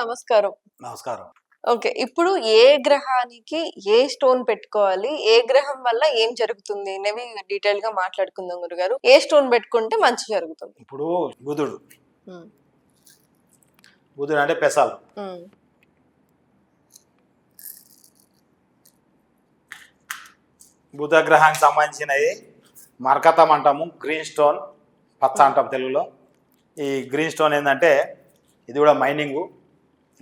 నమస్కారం. నమస్కారం. ఓకే. ఇప్పుడు ఏ గ్రహానికి ఏ స్టోన్ పెట్టుకోవాలి? ఏ గ్రహం వల్ల ఏం జరుగుతుంది అనేవి డీటెయిల్గా మాట్లాడుకుందాం గురుగారు. ఏ స్టోన్ పెట్టుకుంటే మంచి జరుగుతుంది? ఇప్పుడు బుధుడు. బుధుడు అంటే పెసాలు. బుధ గ్రహానికి సంబంధించినది మరకతం అంటాము గ్రీన్ స్టోన్ పచ్చ అంటాం తెలుగులో. ఈ గ్రీన్ స్టోన్ ఏంటంటే ఇది కూడా మైనింగ్.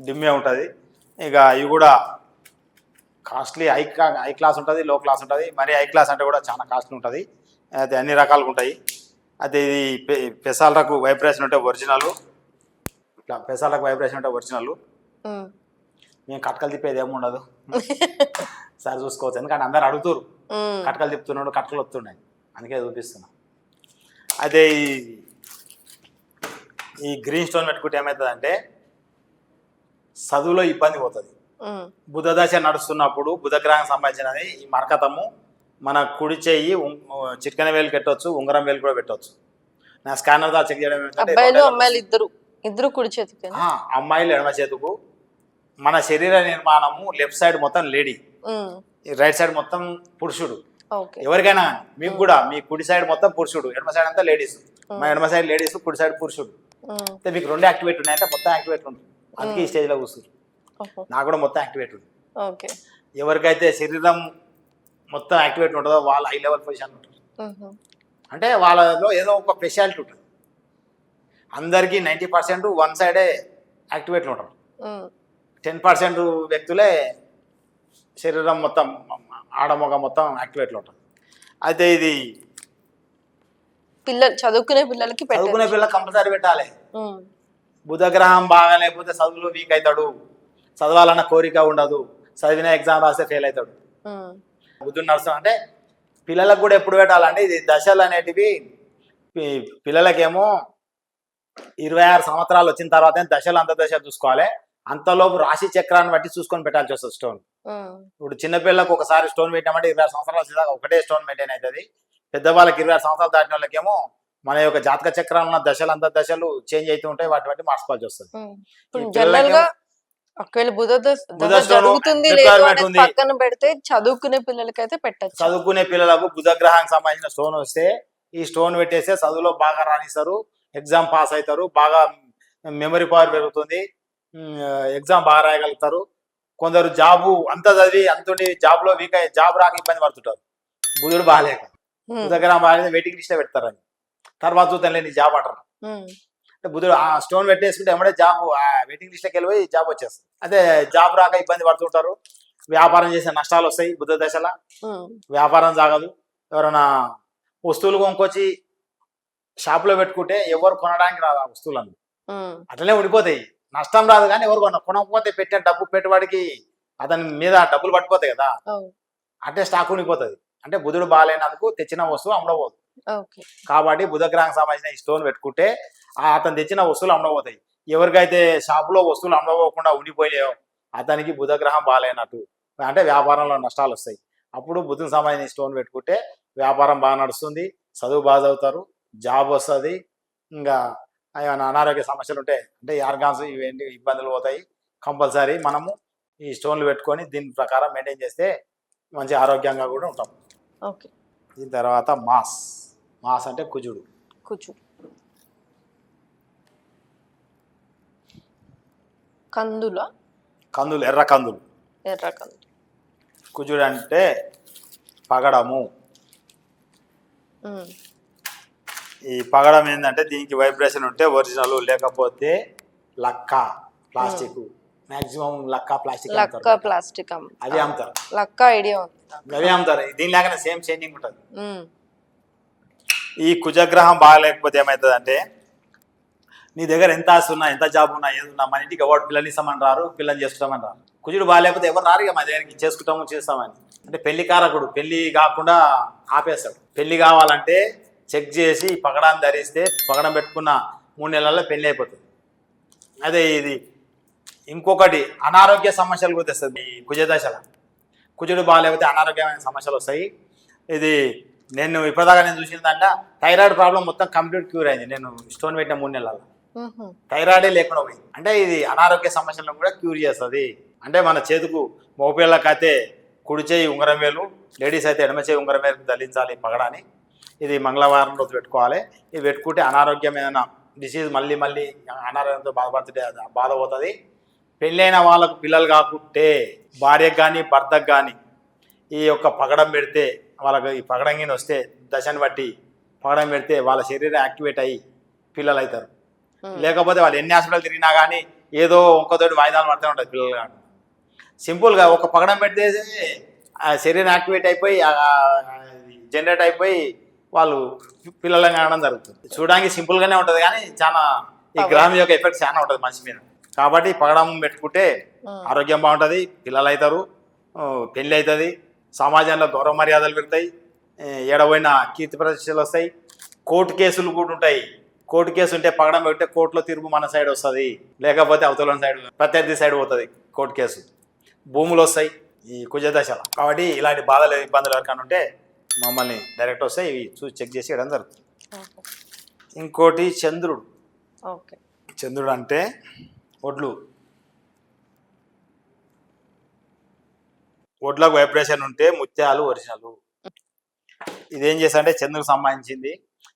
డిమ్మే ఉంటుంది. ఇక ఇవి కూడా కాస్ట్లీ హై హై క్లాస్ ఉంటుంది లో క్లాస్ ఉంటుంది. మరి హై క్లాస్ అంటే కూడా చాలా కాస్ట్లీ ఉంటుంది. అయితే అన్ని రకాలుగా ఉంటాయి. అయితే ఇది పెసాలకు వైబ్రేషన్ ఉంటే ఒరిజినల్ ఇట్లా పెసాలకు వైబ్రేషన్ ఉంటే ఒరిజినల్ మేము కట్కలు తిప్పేది ఏమి ఉండదు. సరే చూసుకోవచ్చు. ఎందుకంటే అందరు అడుగుతారు కట్కలు తిప్పుతున్నాడు కట్కలు వస్తున్నాయి. అందుకే చూపిస్తున్నా. అయితే ఈ ఈ గ్రీన్ స్టోన్ పెట్టుకుంటే ఏమవుతుందంటే చదువులో ఇబ్బంది పోతుంది. ఉమ్, బుధ దశ నడుస్తున్నప్పుడు బుధగ్రహం సంబంధించినది ఈ మరకతము మన కుడి చెయ్యి ఉం- చిట్కన వేలు పెట్టవచ్చు ఉంగరం వేలు కూడా పెట్టవచ్చు నా స్కానర్ దా చెక్ చేయడం అబ్బాయిలు అమ్మాయిలు ఇద్దరు ఇద్దరు కుడి చేతికి. అమ్మాయిలు ఎడమ చేతుకు. మన శరీర నిర్మాణము లెఫ్ట్ సైడ్ మొత్తం లేడీ రైట్ సైడ్ మొత్తం పురుషుడు. ఎవరికైనా మీకు కూడా మీ కుడి సైడ్ మొత్తం పురుషుడు ఎడమ సైడ్ అంతా లేడీస్. మా ఎడమ సైడ్ లేడీస్ కుడి సైడ్ పురుషుడు. అయితే మీకు రెండు యాక్టివేట్ ఉన్నాయంటే మొత్తం యాక్టివేట్ ఉంది అందుకే ఈ స్టేజ్లో కూర్చురు ఓహో, నాకు కూడా మొత్తం యాక్టివేట్ ఉంది ఓకే. ఎవరికైతే శరీరం మొత్తం యాక్టివేట్ ఉంటుందో వాళ్ళ హై లెవెల్ పొజిషన్ ఉంటుంది అంటే వాళ్ళలో ఏదో ఒక స్పెషాలిటీ ఉంటుంది. అందరికీ నైంటీ పర్సెంట్ వన్ సైడే యాక్టివేట్లు ఉంటారు. టెన్ పర్సెంట్ వ్యక్తులే శరీరం మొత్తం ఆడమొగ మొత్తం యాక్టివేట్లో ఉంటుంది అయితే ఇది పిల్లలు చదువుకునే పిల్లలకి చదువుకునే పిల్లలు కంపల్సరీ పెట్టాలి. బుధగ్రహం బాగా లేకపోతే చదువులో వీక్ అవుతాడు. చదవాలన్న కోరిక ఉండదు. చదివిన ఎగ్జామ్ రాస్తే ఫెయిల్ అవుతాడు. బుద్ధుడు నడుస్తాం అంటే పిల్లలకు కూడా ఎప్పుడు పెట్టాలంటే ఇది దశలు అనేటివి పిల్లలకేమో ఇరవై ఆరు సంవత్సరాలు వచ్చిన తర్వాత దశలు అంత దశ చూసుకోవాలి. అంతలోపు రాశి చక్రాన్ని బట్టి చూసుకొని పెట్టాల్సి వస్తుంది స్టోన్ ఇప్పుడు చిన్నపిల్లలకు ఒకసారి స్టోన్ పెట్టామంటే ఇరవై ఆరు సంవత్సరాలు ఒకటే స్టోన్ మెయింటైన్ అవుతుంది. పెద్దవాళ్ళకి ఇరవై ఆరు సంవత్సరాలు దాటిన వాళ్ళకేమో మన యొక్క జాతక చక్రాలు ఉన్న దశలు అంత దశలు చేంజ్ అవుతూ ఉంటాయి. వాటి బట్టి మార్చుకోవాల్సి వస్తుంది ఈ జనరల్ పిల్లలకి ఒకవేళ బుధ బుధ జరుగుతుంది. పక్కన పెడితే చదువుకునే పెట్టచ్చు. చదువుకునే పిల్లలకు బుధగ్రహానికి సంబంధించిన స్టోన్ వస్తే ఈ స్టోన్ పెట్టేస్తే చదువులో బాగా రాణిస్తారు. ఎగ్జామ్ పాస్ అవుతారు. బాగా మెమరీ పవర్ పెరుగుతుంది. ఎగ్జామ్ బాగా రాయగలుగుతారు. కొందరు జాబు అంత చదివి అంతుండి జాబ్లో వీక్ జాబ్ రాక ఇబ్బంది పడుతుంటారు. బుధుడు బాగాలేక. బుధగ్రహం బాగా వెయిటింగ్ లిస్ట్లో పెడతారని. తర్వాత చూద్దాం లేని జాబ్ అంటారు అంటే బుధుడు ఆ స్టోన్ పెట్టేసుకుంటే ఎమ్మడే జాబ్ వెయిటింగ్ లిస్ట్లోకి వెళ్ళిపోయి జాబ్ వచ్చేస్తుంది. అదే జాబ్ రాక ఇబ్బంది పడుతుంటారు. వ్యాపారం చేసే నష్టాలు వస్తాయి బుధ దశలో. వ్యాపారం సాగదు. ఎవరైనా వస్తువులు కొనుక్కొచ్చి షాపులో పెట్టుకుంటే ఎవరు కొనడానికి రాదు ఆ వస్తువులను. అట్లనే ఉండిపోతాయి. నష్టం రాదు కానీ ఎవరు కొన కొనకపోతే పెట్టిన డబ్బు పెట్టుబడికి అతని మీద డబ్బులు పట్టిపోతాయి కదా. అంటే స్టాక్ ఉండిపోతుంది. అంటే బుధుడు బాగాలేనందుకు తెచ్చిన వస్తువు అమ్మడబోదు. కాబట్టి బుధగ్రహం సంబంధించిన ఈ స్టోన్ పెట్టుకుంటే ఆ అతను తెచ్చిన వస్తువులు అమ్మడబోతాయి ఎవరికైతే షాపులో వస్తువులు అమ్మడపోకుండా ఉండిపోయాయో అతనికి బుధగ్రహం బాగాలేనట్టు. అంటే వ్యాపారంలో నష్టాలు వస్తాయి. అప్పుడు బుధుని సంబంధించిన స్టోన్ పెట్టుకుంటే వ్యాపారం బాగా నడుస్తుంది చదువు బాగా చదువుతారు జాబ్ వస్తుంది ఇంకా ఏమైనా అనారోగ్య సమస్యలు ఉంటే అంటే ఆర్గాన్స్ ఇవేంటి ఇబ్బందులు పోతాయి. కంపల్సరీ మనము ఈ స్టోన్లు పెట్టుకొని దీని ప్రకారం మెయింటైన్ చేస్తే మంచి ఆరోగ్యంగా కూడా ఉంటాం. ఓకే. దీని తర్వాత మాస్. మాస్ అంటే కుజుడు. కూర్చో కందుల? కందులు ఎర్ర కందులు. ఎర్ర కందులు కుజుడు అంటే పగడము. ఉమ్, ఈ పగడం ఏంటంటే దీనికి వైబ్రేషన్ ఉంటే ఒరిజినల్ లేకపోతే లక్క ప్లాస్టిక్. మాక్సిమం లక్క ప్లాస్టిక్ లక్క అమ్ముతారు. ప్లాస్టిక్ అమ్మ. అవి అమ్ముతారు లక్క ఐడియా ఉంది. నాకు. అవి అమ్ముతారు దీని లాగానే సేమ్ షైనింగ్ ఉంటుంది. ఉమ్, ఈ కుజగ్రహం బాగాలేకపోతే ఏమవుతుందంటే నీ దగ్గర ఎంత ఆశ ఉన్నా ఎంత జాబ్ ఉన్నా ఏది ఉన్నా మన ఇంటికి ఎవరు పిల్లల్ని ఇస్తామని రారు పిల్లల్ని చేసుకుంటామని రారు. కుజుడు బాగాలేకపోతే ఎవరు రారు ఇక మా దగ్గరికి చేసుకుంటాము చేస్తామని. అంటే పెళ్ళి కారకుడు పెళ్ళి కాకుండా ఆపేస్తాడు. పెళ్ళి కావాలంటే చెక్ చేసి పగడాన్ని ధరిస్తే పగడం పెట్టుకున్న మూడు నెలల్లో పెళ్ళి అయిపోతుంది. అదే ఇది. ఇంకొకటి అనారోగ్య సమస్యలు కూడా తెస్తుంది ఈ కుజుడు బాగాలేకపోతే అనారోగ్యమైన సమస్యలు వస్తాయి. ఇది నేను ఇప్పటిదాకా నేను చూసిందంట థైరాయిడ్ ప్రాబ్లం మొత్తం కంప్లీట్ క్యూర్ అయింది. నేను స్టోన్ పెట్టిన మూడు మ్మ్హ. థైరాయిడే లేకుండా పోయింది. అంటే ఇది అనారోగ్య సమస్యలను కూడా క్యూర్ చేస్తుంది. అంటే మన చేతుకు మోపేళ్ళకైతే కుడి చేయి ఉంగరం వేలు లేడీస్ అయితే ఎడమ చేయి ఉంగరం వేలు ధరించాలి పగడాని. ఇది మంగళవారం రోజు పెట్టుకోవాలి. ఇది పెట్టుకుంటే అనారోగ్యం ఏదైనా డిసీజ్ మళ్ళీ మళ్ళీ అనారోగ్యంతో బాధపడుతుంటే అది బాధ పోతుంది. పెళ్ళైన వాళ్ళకు పిల్లలు కాకుంటే భార్యకు కానీ భర్తకు కానీ ఈ యొక్క పగడం పెడితే వాళ్ళకి ఈ పగడంగిని వస్తే దశని బట్టి పగడం పెడితే వాళ్ళ శరీరం యాక్టివేట్ అయ్యి పిల్లలు అవుతారు. లేకపోతే వాళ్ళు ఎన్ని హాస్పిటల్ తిరిగినా కానీ ఏదో ఇంకోతోటి వాయిదాలు పడుతూ ఉంటుంది పిల్లలు. కానీ సింపుల్గా ఒక పగడం పెడితే ఆ శరీరం యాక్టివేట్ అయిపోయి జనరేట్ అయిపోయి వాళ్ళు పిల్లలను కానడం జరుగుతుంది. చూడడానికి సింపుల్గానే ఉంటుంది కానీ చాలా ఈ గ్రహం యొక్క ఎఫెక్ట్ చాలా ఉంటుంది మనిషి మీద. కాబట్టి పగడం పెట్టుకుంటే. ఆరోగ్యం బాగుంటుంది పిల్లలు అవుతారు పెళ్ళి అవుతుంది సమాజంలో గౌరవ మర్యాదలు పెడతాయి ఏ, ఏడబోయిన కీర్తి ప్రతిష్టలు వస్తాయి. కోర్టు కేసులు కూడా ఉంటాయి. కోర్టు కేసు ఉంటే పగడం పెడితే కోర్టులో తీర్పు మన సైడ్ వస్తుంది. లేకపోతే అవతల సైడ్ ప్రత్యర్థి సైడ్ పోతుంది కోర్టు కేసు. భూములు వస్తాయి ఈ కుజదశలో. కాబట్టి ఇలాంటి బాధలు ఇబ్బందులు ఎవరికైనా ఉంటే మమ్మల్ని డైరెక్ట్ వస్తాయి ఇవి చూసి చెక్ చేసి ఇవ్వడం జరుగుతుంది. ఇంకోటి చంద్రుడు. ఓకే. చంద్రుడు అంటే ఒడ్లు ఒడ్లకు వైబ్రేషన్ ఉంటే ముత్యాలు ఒరిజినల్. ఇదేం చేస్తా అంటే చంద్రుకు సంబంధించింది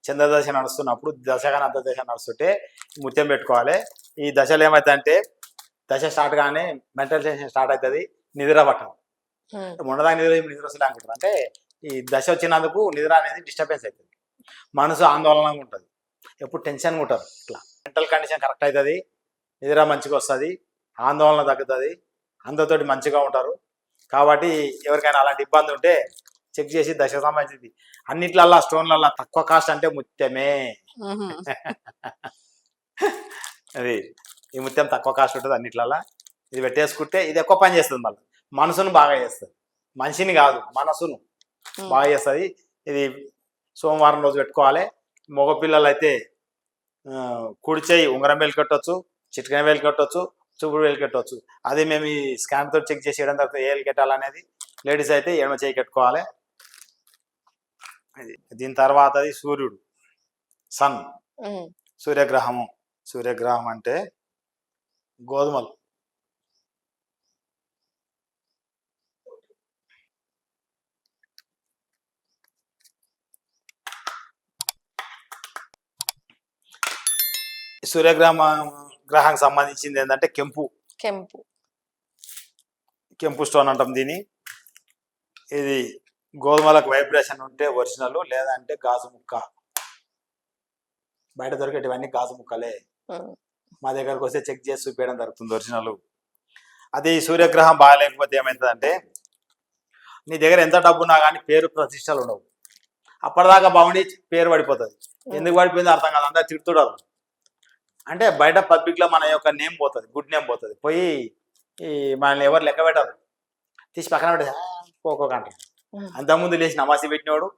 చంద్రదశ నడుస్తున్నప్పుడు దశగానే అంతర్దశ నడుస్తుంటే ముత్యం పెట్టుకోవాలి. ఈ దశలు ఏమవుతాయంటే దశ స్టార్ట్ గానే మెంటల్ టెన్షన్ స్టార్ట్ అవుతుంది నిద్ర పట్టం మ్మ్. మొన్నదాకా నిద్ర నిద్ర వస్తుంది అనుకుంటారు అంటే ఈ దశ వచ్చినందుకు నిద్ర అనేది డిస్టర్బెన్స్ అవుతుంది. మనసు ఆందోళనగా ఉంటుంది. ఎప్పుడు టెన్షన్గా ఉంటారు ఇట్లా. మెంటల్ కండిషన్ కరెక్ట్ అవుతుంది. నిద్ర మంచిగా వస్తుంది. ఆందోళన తగ్గుతుంది. అందరితోటి మంచిగా ఉంటారు. కాబట్టి ఎవరికైనా అలాంటి ఇబ్బంది ఉంటే చెక్ చేసి దశ సంబంధించింది. అన్నిట్లల్లా స్టోన్లల్లా తక్కువ కాస్ట్ అంటే ముత్యమే. అది ఈ ముత్యం తక్కువ కాస్ట్ ఉంటుంది అన్నిట్లల్లా. ఇది పెట్టేసుకుంటే ఇది ఎక్కువ పని చేస్తుంది మళ్ళీ. మనసును బాగా చేస్తుంది. మనిషిని కాదు మనసును. బాగా చేస్తుంది. ఇది సోమవారం రోజు పెట్టుకోవాలి. మగపిల్లలు అయితే ఆ, కుడి చేయి ఉంగరం వేలు కట్టవచ్చు చిటికన వేలు కట్టవచ్చు చూపుడు వేలు కట్టవచ్చు అది మేము ఈ స్కాన్ తోటి చెక్ చేసి వేయడం తర్వాత ఏ వేలు కట్టాలనేది లేడీస్ అయితే ఎడమ చేయి కట్టుకోవాలి. అది దీని తర్వాత అది సూర్యుడు సన్. సూర్యగ్రహము. సూర్యగ్రహం అంటే గోధుమలు. సూర్యగ్రహం గ్రహానికి సంబంధించింది ఏంటంటే కెంపు. కెంపు. కెంపు స్టోన్ అంటాం దీని ఇది గోధుమలకు వైబ్రేషన్ ఉంటే ఒరిజినల్ లేదంటే గాజు ముక్క. బయట దొరికేటివన్నీ గాజు ముక్కలే. మా దగ్గరకు వస్తే చెక్ చేసి చూపించడం జరుగుతుంది ఒరిజినల్. అది సూర్యగ్రహం బాగాలేకపోతే ఏమవుతుందంటే నీ దగ్గర ఎంత డబ్బు ఉన్నా కానీ పేరు ప్రతిష్టలు ఉండవు. అప్పటిదాకా బాగుండి పేరు పడిపోతుంది. ఎందుకు పడిపోయిందో అర్థం కాదు. అందరు తిడుతున్నారు అంటే బయట పబ్లిక్లో మన యొక్క నేమ్ పోతుంది గుడ్ నేమ్ పోతుంది. పోయి ఈ మనల్ని ఎవరు లెక్క పెట్టరు. తీసి పక్కన పెట్టేసి పోకోక మ్మ్. అంతకుముందు లేచి నమాసి పెట్టినవాడు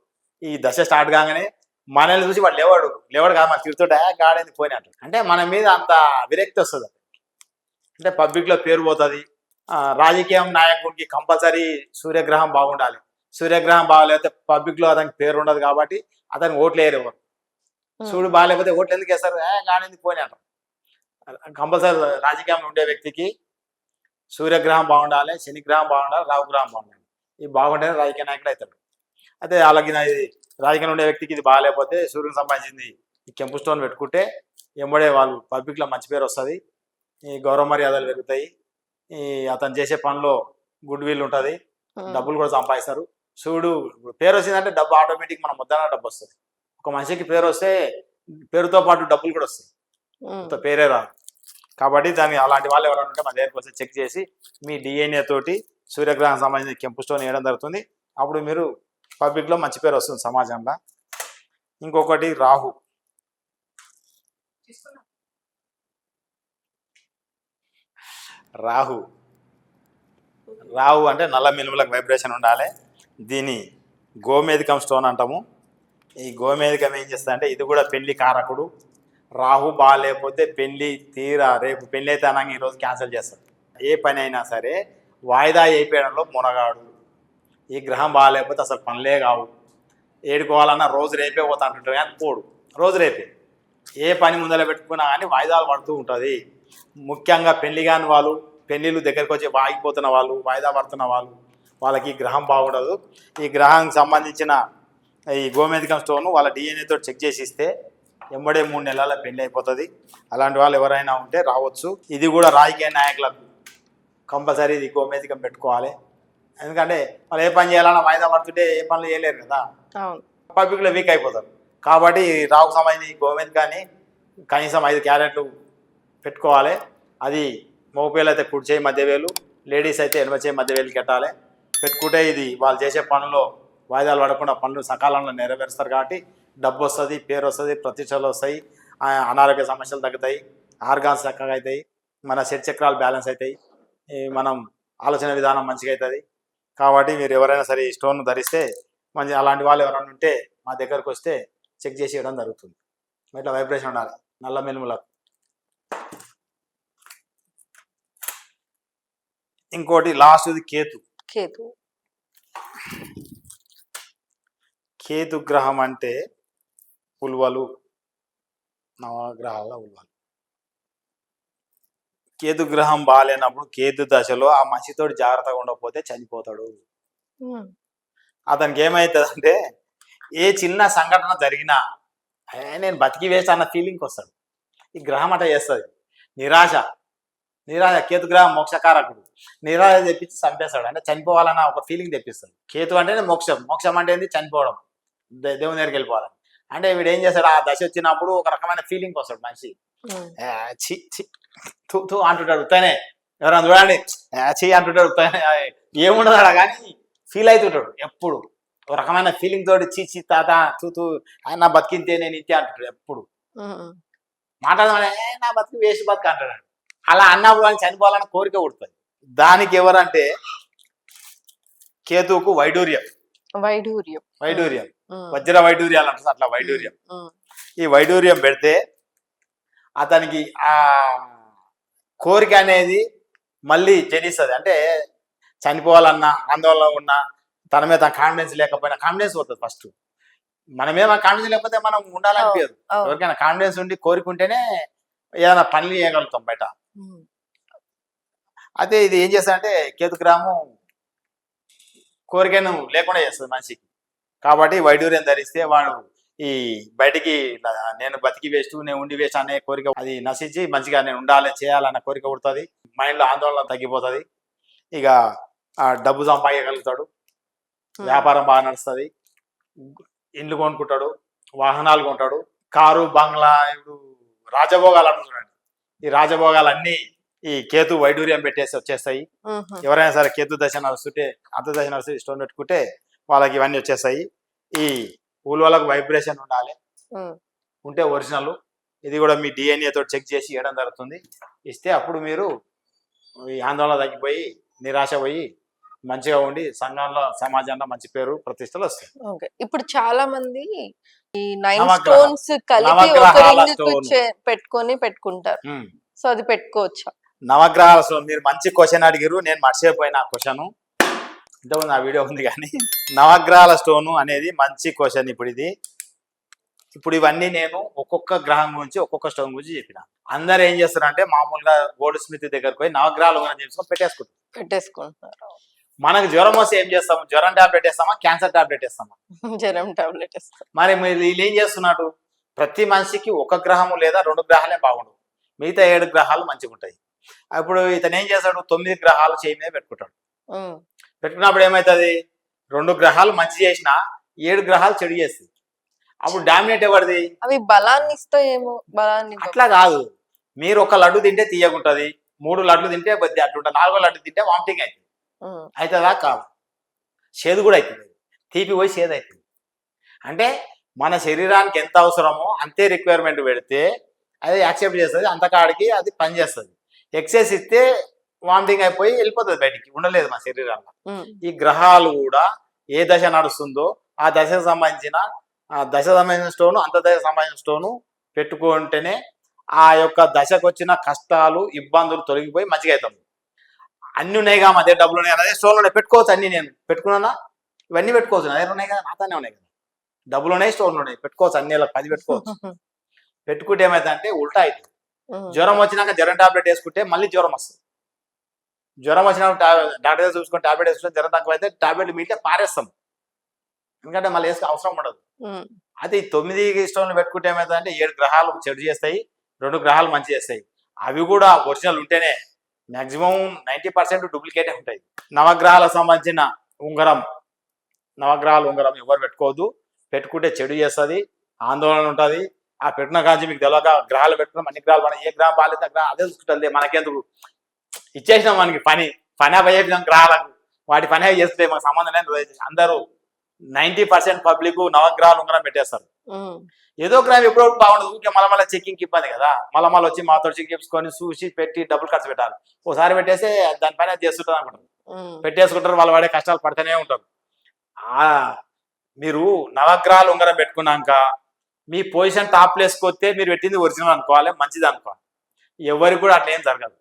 ఈ దశ స్టార్ట్ కాగానే మనల్ని చూసి వాడు లేవాడు. లేవాడు కాదు మన తిరుగుతుంటే గాడేది పోయిన అంటారు అంటే మన మీద అంత విరక్తి వస్తుంది అంటే పబ్లిక్లో పేరు పోతుంది. రాజకీయం నాయకుడికి కంపల్సరీ సూర్యగ్రహం బాగుండాలి. సూర్యగ్రహం బాగాలేకపోతే పబ్లిక్లో అతనికి పేరు ఉండదు కాబట్టి అతనికి ఓట్లు వేయరు. చూడు బాగాలేకపోతే ఓట్లు ఎందుకు వేస్తారు? ఏ గాడేది పోయిన అంటారు. కంపల్సరీ రాజకీయంలో ఉండే వ్యక్తికి సూర్యగ్రహం బాగుండాలి శనిగ్రహం బాగుండాలి రావుగ్రహం బాగుండాలి. ఇది బాగుంటేనే రాజకీయ నాయకుడు అవుతాడు. అయితే అలాగే ఇది రాజకీయంలో ఉండే వ్యక్తికి ఇది బాగాలేకపోతే సూర్యునికి సంబంధించింది ఈ కెంపు స్టోన్ పెట్టుకుంటే ఎంబడే వాళ్ళు పబ్లిక్లో మంచి పేరు వస్తుంది. ఈ గౌరవ మర్యాదలు పెరుగుతాయి. ఈ అతను చేసే పనిలో గుడ్ విల్ ఉంటుంది. డబ్బులు కూడా సంపాదిస్తారు. సూర్యుడు పేరు వచ్చిందంటే డబ్బు ఆటోమేటిక్ మన ముద్దన డబ్బు వస్తుంది. ఒక మనిషికి పేరు వస్తే పేరుతో పాటు డబ్బులు కూడా వస్తాయి. పేరే రాదు. కాబట్టి దాన్ని అలాంటి వాళ్ళు ఎవరైనా ఉంటే మన దగ్గరికి వస్తే చెక్ చేసి మీ డిఎన్ఏ తోటి సూర్యగ్రహం సంబంధించిన కెంపు స్టోన్ వేయడం జరుగుతుంది. అప్పుడు మీరు పబ్లిక్లో మంచి పేరు వస్తుంది సమాజంలో. ఇంకొకటి రాహు. రాహు. రాహు అంటే నల్ల మినుములకు వైబ్రేషన్ ఉండాలి. దీని గోమేధికం స్టోన్ అంటాము. ఈ గోమేధికం ఏం చేస్తా అంటే ఇది కూడా పెళ్ళి కారకుడు. రాహు బాగాలేకపోతే పెళ్ళి తీరా రేపు పెళ్ళి అయితే అనగా ఈరోజు క్యాన్సిల్ చేస్తాడు. ఏ పని అయినా సరే వాయిదా అయిపోయడంలో మునగాడు. ఈ గ్రహం బాగాలేకపోతే అసలు పనులే కావు. ఏడుకోవాలన్నా రోజు రేపే పోతా అంటుంటారు కానీ పోడు. రోజు రేపే. ఏ పని ముందర పెట్టుకున్నా కానీ వాయిదాలు పడుతూ ఉంటుంది. ముఖ్యంగా పెళ్ళి కాని వాళ్ళు పెళ్ళిళ్ళు దగ్గరికి వచ్చి వాగిపోతున్న వాళ్ళు వాయిదా పడుతున్న వాళ్ళు వాళ్ళకి ఈ గ్రహం బాగుండదు. ఈ గ్రహానికి సంబంధించిన ఈ గోమేధికం స్టోన్ వాళ్ళ డిఎన్ఏతో చెక్ చేసి ఇస్తే ఎంబడే మూడు నెలల పెళ్ళి అయిపోతుంది. అలాంటి వాళ్ళు ఎవరైనా ఉంటే రావచ్చు. ఇది కూడా రాజకీయ నాయకులకు కంపల్సరీ ఇది గోమేధికం పెట్టుకోవాలి. ఎందుకంటే వాళ్ళు ఏ పని చేయాలన్నా వాయిదా పడుతుంటే ఏ పనులు చేయలేరు కదా. పబ్లిక్లో వీక్ అయిపోతారు. కాబట్టి రావుకు సంబంధించి గోవింద్ కానీ కనీసం ఐదు క్యారెట్లు పెట్టుకోవాలి. అది మగపిల్లలు అయితే కుడి చేయి మధ్య వేలు లేడీస్ అయితే ఎనభై చేయి మధ్య వేలు కట్టాలి. పెట్టుకుంటే ఇది వాళ్ళు చేసే పనుల్లో వాయిదాలు పడకుండా పనులు సకాలంలో నెరవేరుస్తారు కాబట్టి డబ్బు వస్తుంది పేరు వస్తుంది ప్రతిష్టలు వస్తాయి అనారోగ్య సమస్యలు తగ్గుతాయి ఆర్గాన్స్ చక్కగా అవుతాయి మన శరీర చక్రాలు బ్యాలెన్స్ అవుతాయి మనం ఆలోచన విధానం మంచిగా అవుతుంది. కాబట్టి మీరు ఎవరైనా సరే ఈ స్టోన్ ధరిస్తే మంచి అలాంటి వాళ్ళు ఎవరైనా ఉంటే మా దగ్గరకు వస్తే చెక్ చేసి ఇవ్వడం జరుగుతుంది. ఇట్లా వైబ్రేషన్ ఉండాలి. నల్ల మెనుములకు. ఇంకోటి లాస్ట్ది కేతు. కేతు. కేతు గ్రహం అంటే ఉల్వలు నవగ్రహాల ఉల్వలు. కేతు గ్రహం బాగాలేనప్పుడు కేతు దశలో ఆ మనిషితోటి జాగ్రత్తగా ఉండకపోతే చనిపోతాడు. అతనికి ఏమవుతుందంటే ఏ చిన్న సంఘటన జరిగినా "ఏ, నేను బతికి వేస్తా అన్న ఫీలింగ్ వస్తాడు. ఈ గ్రహం అట చేస్తుంది. నిరాశ. నిరాశ కేతు గ్రహం మోక్షకారకుడు. నిరాశ తెప్పించి చంపేస్తాడు. అంటే చనిపోవాలన్న ఒక ఫీలింగ్ తెప్పిస్తాడు. కేతు అంటేనే మోక్షం. మోక్షం అంటే ఏంది? చనిపోవడం. దేవుని దగ్గరికి వెళ్ళిపోవాలి. అంటే వీడు ఏం చేస్తాడు? ఆ దశ వచ్చినప్పుడు ఒక రకమైన ఫీలింగ్ వస్తాడు మనిషి. ఉమ్. "ఏ, ఛీ ఛీ తూ తూ అంటుంటాడు ఉత్తనే ఎవరైనా చూడండి. "ఏ, ఛీ అంటుంటాడు ఏముండదు కానీ ఫీల్ అవుతుంటాడు ఎప్పుడు. ఒక రకమైన ఫీలింగ్ తోటి చీ చీ తాత తూ తూ ఆయన నా బతికింతే నేను ఇంతే అంటుంటాడు ఎప్పుడు. "ఏ, నా బతికి వేస్ట్ బతికి అంటాడు. అలా అన్నప్పుడు ఆయన చనిపోవాలని కోరిక పుడుతుంది. దానికి ఎవరంటే కేతువుకు వైడూర్యం. వైడూర్యం. ఉమ్. వజ్ర వైడూర్యాలు అంటారు అట్లా వైడూర్యం. ఈ వైడూర్యం పెడితే అతనికి ఆ కోరిక అనేది మళ్ళీ జనిస్తుంది. అంటే చనిపోవాలన్నా ఆందోళన ఉన్నా తన మీద కాన్ఫిడెన్స్ లేకపోయినా కాన్ఫిడెన్స్ పోతుంది ఫస్ట్ మనమేమో కాన్ఫిడెన్స్ లేకపోతే మనం ఉండాలనిపించదు. ఎవరికైనా కాన్ఫిడెన్స్ ఉండి కోరిక ఉంటేనే ఏదైనా పనులు చేయగలుగుతాం బయట. అయితే ఇది ఏం చేస్తాడంటే కేతుగ్రామం కోరికను లేకుండా చేస్తుంది మనిషికి. కాబట్టి వైడూర్యం ధరిస్తే వాడు ఈ బయటికి నేను బతికి వేస్ట్ నేను ఉండి వేస్ట్ అనే కోరిక అది నశించి మంచిగా నేను ఉండాలి చేయాలన్న కోరిక పుడుతుంది. మైండ్లో ఆందోళన తగ్గిపోతుంది. ఇక ఆ డబ్బు సంపాదించగలుగుతాడు. ఉమ్. వ్యాపారం బాగా నడుస్తుంది. ఇండ్లు కొనుక్కుంటాడు. వాహనాలు కొంటాడు. కారు బంగ్లా ఇప్పుడు రాజభోగాలు అంటారు చూడండి. ఈ రాజభోగాలన్నీ ఈ కేతు వైడూర్యం పెట్టేసి వచ్చేస్తాయి. ఎవరైనా సరే కేతు దశ నడుస్తుంటే అంత దశ నడుస్తుంటే స్టోన్ పెట్టుకుంటే వాళ్ళకి ఇవన్నీ వచ్చేస్తాయి. ఈ ఊళ్ళకి వైబ్రేషన్ ఉండాలి. ఉంటే ఒరిజినల్ ఇది కూడా మీ DNA తోటి చెక్ చేసి ఇవ్వడం జరుగుతుంది. ఇస్తే అప్పుడు మీరు ఈ ఆందోళన తగ్గిపోయి నిరాశ పోయి మంచిగా ఉండి సంఘంలో సమాజంలో మంచి పేరు ప్రతిష్టలు వస్తాయి. ఇప్పుడు చాలా మంది ఈ నైన్ స్టోన్స్ కలిపి. పెట్టుకొని పెట్టుకుంటారు. సో అది పెట్టుకోవచ్చా? నవగ్రహాల మీరు మంచి క్వశ్చన్ అడిగారు నేను మర్చిపోయిన క్వశ్చన్ ఇంతకుముందు ఆ వీడియో ఉంది కానీ నవగ్రహాల స్టోను అనేది మంచి క్వశ్చన్ ఇప్పుడు ఇది. ఇప్పుడు ఇవన్నీ నేను ఒక్కొక్క గ్రహం గురించి ఒక్కొక్క స్టోన్ గురించి చెప్పిన. అందరు ఏం చేస్తారంటే మామూలుగా గోల్డ్ స్మిత్ దగ్గరకు పోయి నవగ్రహాలు గురించి చేసుకొని పెట్టేసుకుంటారు. పెట్టేసుకుంటున్నారు మనకు జ్వరం వస్తే ఏం చేస్తాము జ్వరం టాబ్లెట్ వేస్తామా? క్యాన్సర్ టాబ్లెట్ వేస్తామా? జ్వరం టాబ్లెట్ ఇస్తారు మరి మీరు వీళ్ళు ఏం చేస్తున్నారు? ప్రతి మనిషికి ఒక గ్రహము లేదా రెండు గ్రహాలే బాగుండవు. మిగతా ఏడు గ్రహాలు మంచిగా ఉంటాయి అప్పుడు ఇతను ఏం చేస్తాడు? తొమ్మిది గ్రహాలు చేయి మీద పెట్టుకుంటాడు. పెట్టుకున్నప్పుడు ఏమవుతుంది రెండు గ్రహాలు మంచి చేసినా ఏడు గ్రహాలు చెడు చేస్తుంది అప్పుడు డామినేట్ ఎవరిది? అవి బలాన్ని ఇస్తాయేమో బలాన్ని. అట్లా కాదు. మీరు ఒక లడ్డు తింటే తీయగుంటది మూడు లడ్లు తింటే బద్ది అట్లుంటుంది నాలుగో లడ్డు తింటే వామిటింగ్ అవుతుంది. అవుతుందా కాదు? చేదు కూడా అవుతుంది తీపి పోయి చేదు అవుతుంది అంటే మన శరీరానికి ఎంత అవసరమో అంతే రిక్వైర్మెంట్ పెడితే అది యాక్సెప్ట్ చేస్తుంది అంతకాడికి అది పనిచేస్తుంది. ఎక్సెస్ ఇస్తే వామిటింగ్ అయిపోయి వెళ్ళిపోతుంది బయటికి ఉండలేదు మన శరీరంలో. ఈ గ్రహాలు కూడా ఏ దశ నడుస్తుందో ఆ దశకు సంబంధించిన ఆ దశ సంబంధించిన స్టోను అంత దశ సంబంధించిన స్టోను పెట్టుకుంటేనే ఆ యొక్క దశకు వచ్చిన కష్టాలు ఇబ్బందులు తొలగిపోయి మంచిగా అవుతాం అన్ని ఉన్నాయిగా మా దగ్గర డబ్బులు ఉన్నాయి అదే స్టోన్లు ఉన్నాయి పెట్టుకోవచ్చు అన్ని నేను. పెట్టుకున్నానా? ఇవన్నీ పెట్టుకోవచ్చు నా దగ్గర ఉన్నాయి కదా నాతోనే ఉన్నాయి కదా. డబ్బులు ఉన్నాయి స్టోన్లు ఉన్నాయి పెట్టుకోవచ్చు అన్ని పది పెట్టుకోవచ్చు. పెట్టుకుంటే ఏమైంది అంటే ఉల్టా అవుతుంది. జ్వరం వచ్చినాక జ్వరం టాబ్లెట్ వేసుకుంటే మళ్ళీ జ్వరం వస్తుంది. జ్వరం వచ్చినాక టా- డాక్టర్ దగ్గర చూసుకొని టాబ్లెట్ వేసుకుంటే జ్వరం తక్కువ అయితే టాబ్లెట్ మీటే పారేస్తాం. ఎందుకంటే మళ్ళీ వేసుకు అవసరం ఉండదు. అది తొమ్మిది స్టోన్లు పెట్టుకుంటే ఏమవుతుందంటే ఏడు గ్రహాలు చెడు చేస్తాయి రెండు గ్రహాలు మంచి చేస్తాయి. అవి కూడా ఒరిజినల్ ఉంటేనే మాక్సిమం నైంటీ పర్సెంట్ డూప్లికేటే ఉంటాయి. నవగ్రహాలకు సంబంధించిన ఉంగరం నవగ్రహాల ఉంగరం ఎవరు పెట్టుకోవద్దు. పెట్టుకుంటే చెడు చేస్తుంది ఆందోళన ఉంటుంది. ఆ పెట్టిన కాంచి మీకు తెలియక గ్రహాలు పెట్టుకున్నాం అన్ని గ్రహాలు మనం ఏ గ్రహం బాగాలేదు గ్రహం అదే చూసుకుంటుంది మనకెందుకు? ఇచ్చేసినాం మనకి పని పని అప్పచెప్పినాం గ్రహాలకు వాటి పని అవి చేస్తే మాకు సంబంధం లేదు అందరూ నైంటీ పర్సెంట్ పబ్లిక్ నవగ్రహాలు ఉంగరం పెట్టేస్తారు. ఏదో గ్రామ్ ఎప్పుడో బాగుండదు. ఊరికే మళ్ళీ మళ్ళీ చెక్కింగ్ ఇబ్బంది కదా. మళ్ళీ మళ్ళీ వచ్చి మాతో చెక్ చేసుకొని చూసి పెట్టి డబ్బులు ఖర్చు పెట్టాలి. ఒకసారి పెట్టేస్తే దానిపైన చేస్తుంటారు అనుకుంటారు. పెట్టేసుకుంటారు వాళ్ళు వాడే కష్టాలు పడుతూనే ఉంటారు. ఆ మీరు నవగ్రహాలు ఉంగరం పెట్టుకున్నాక మీ పొజిషన్ టాప్ ప్లేస్కి వస్తే మీరు పెట్టింది ఒరిజినల్ అనుకోవాలి మంచిది అనుకోవాలి. ఎవరికి కూడా అట్లా ఏం జరగదు.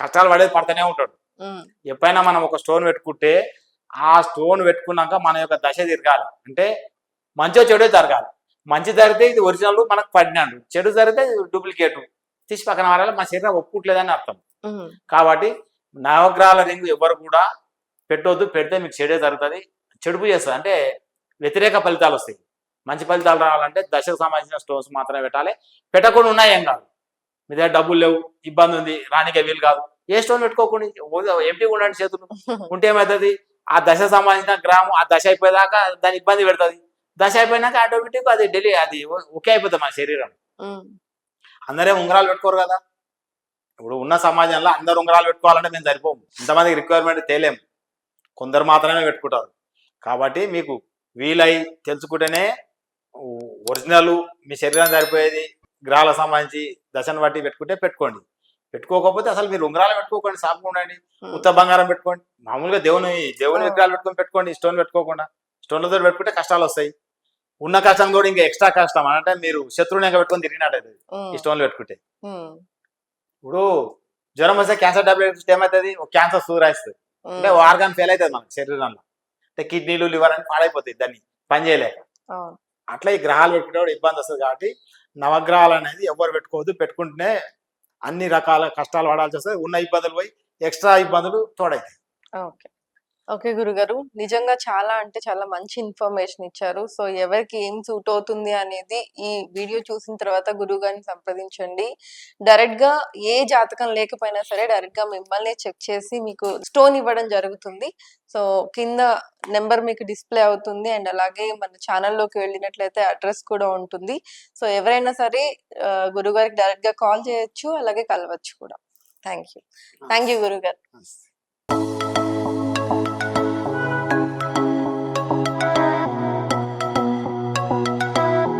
కష్టాలు పడేది పడుతూనే ఉంటాడు. ఎప్పుడైనా మనం ఒక స్టోన్ పెట్టుకుంటే ఆ స్టోన్ పెట్టుకున్నాక మన యొక్క దశ తిరగాలి. అంటే మంచో చెడో జరగాలి. మంచి జరిగితే ఇది ఒరిజినల్ మనకు పడినాడు. చెడు జరిగితే డూప్లికేట్ తీసి పక్కన వారాలి మన శరీరం ఒప్పుకోవట్లేదని అర్థం. కాబట్టి నవగ్రహాల రింగ్ ఎవరు కూడా పెట్టొద్దు. పెడితే మీకు చెడే జరుగుతుంది. చెడుపు చేస్తుంది. అంటే వ్యతిరేక ఫలితాలు వస్తాయి. మంచి ఫలితాలు రావాలంటే దశకు సంబంధించిన స్టోన్స్ మాత్రమే పెట్టాలి. పెట్టకుండా ఉన్నాయి ఏం కాదు. మీ దగ్గర డబ్బులు లేవు ఇబ్బంది ఉంది రానికే వీలు కాదు. ఏ స్టోన్ పెట్టుకోకుండా ఎంపీ ఉండండి చేతులు. ఉంటే ఏమవుతుంది ఆ దశ సంబంధించిన గ్రామం ఆ దశ అయిపోయేదాకా దాని ఇబ్బంది పెడుతుంది. దశ అయిపోయినాక ఆటోమేటిక్ అది డెలి అది ఒకే అయిపోతుంది మన శరీరం. అందరే ఉంగరాలు పెట్టుకోరు కదా. ఇప్పుడు ఉన్న సమాజంలో అందరు ఉంగరాలు పెట్టుకోవాలంటే మేము సరిపోము. ఇంతమందికి రిక్వైర్మెంట్ తేలేం. కొందరు మాత్రమే పెట్టుకుంటారు. కాబట్టి మీకు వీలై తెలుసుకుంటేనే ఒరిజినల్ మీ శరీరం సరిపోయేది గ్రహాలకు సంబంధించి దశను బట్టి పెట్టుకుంటే పెట్టుకోండి. పెట్టుకోకపోతే అసలు మీరు ఉంగరాలు పెట్టుకోకండి సాపు ఉండండి ఉమ్, ఉత్త బంగారం పెట్టుకోండి. మామూలుగా దేవుని దేవుని విగ్రహాలు పెట్టుకొని పెట్టుకోండి స్టోన్ పెట్టుకోకుండా. స్టోన్లతో పెట్టుకుంటే కష్టాలు వస్తాయి. ఉన్న కష్టం కూడా ఇంకా ఎక్స్ట్రా కష్టం. అంటే మీరు శత్రువుని ఇంకా పెట్టుకొని తిరిగినట్టు ఈ స్టోన్లు పెట్టుకుంటే. ఇప్పుడు జ్వరం వస్తే క్యాన్సర్ టాబ్లెట్ ఏమవుతుంది? ఒక క్యాన్సర్ సూరాయిస్తుంది అంటే ఆర్గాన్ ఫెయిల్ అవుతుంది మన శరీరంలో. అంటే కిడ్నీలు లివర్ అని పాడైపోతాయి దాన్ని పని చేయలేక. అట్లా ఈ గ్రహాలు పెట్టుకునే ఇబ్బంది వస్తుంది కాబట్టి నవగ్రహాలు అనేది ఎవరు పెట్టుకోవద్దు పెట్టుకుంటేనే అన్ని రకాల కష్టాలు పడాల్సి వస్తుంది. ఉన్న ఇబ్బందులు పోయి ఎక్స్ట్రా ఇబ్బందులు తోడైతాయి. ఓకే. ఓకే గురుగారు. నిజంగా చాలా అంటే చాలా మంచి ఇన్ఫర్మేషన్ ఇచ్చారు. సో ఎవరికి ఏం సూట్ అవుతుంది అనేది ఈ వీడియో చూసిన తర్వాత గురువు గారిని సంప్రదించండి. డైరెక్ట్గా ఏ జాతకం లేకపోయినా సరే డైరెక్ట్గా మిమ్మల్ని చెక్ చేసి మీకు స్టోన్ ఇవ్వడం జరుగుతుంది. సో కింద నెంబర్ మీకు డిస్ప్లే అవుతుంది. అండ్ అలాగే మన ఛానల్లోకి వెళ్ళినట్లయితే అడ్రస్ కూడా ఉంటుంది. సో ఎవరైనా సరే ఆ, గురువు గారికి డైరెక్ట్గా కాల్ చేయొచ్చు. అలాగే కలవచ్చు కూడా. థ్యాంక్ యూ థ్యాంక్ యూ గురుగారు